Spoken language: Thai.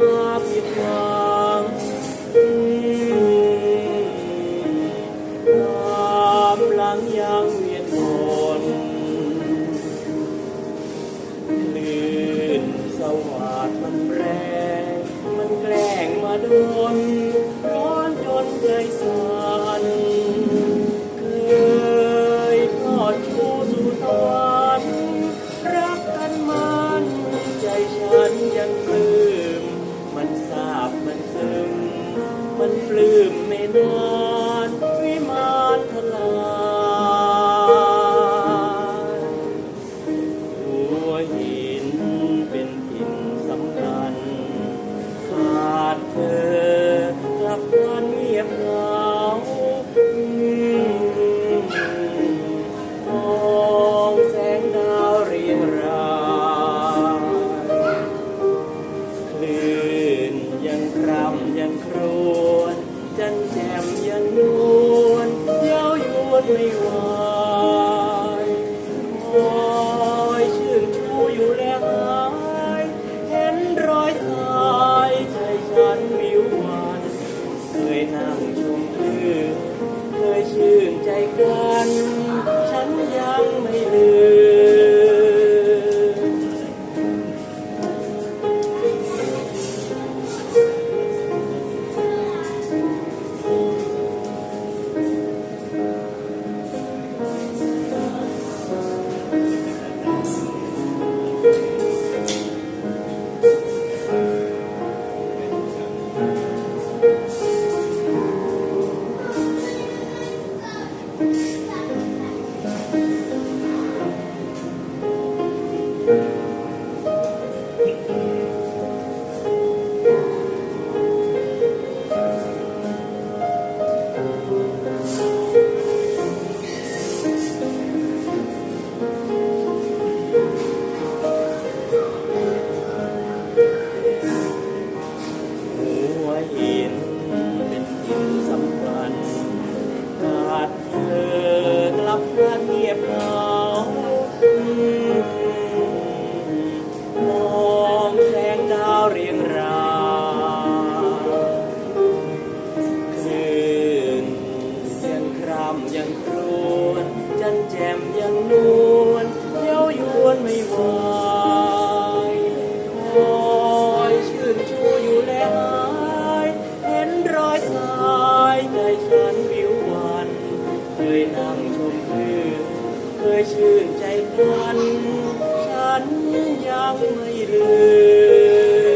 มาปิดบังความหลังยังเวียนวนลื่นสวัสดมันแรงมันแกล้งมาโดน ไม่วายลอยชื่นชูอยู่แล้หายเห็นรอยสายใจฉันวิววานเคยนั่งชมพือเคยชื่นใจกัน ฉันยังไม่ลืม ดเธอกลับเพื่อนเงียบเหงามองแสงดาวเรียงรายคืนยังครามยังครวนจันแจมยังนุ่ เคยชื่นใจกัน ฉันยังไม่ลืม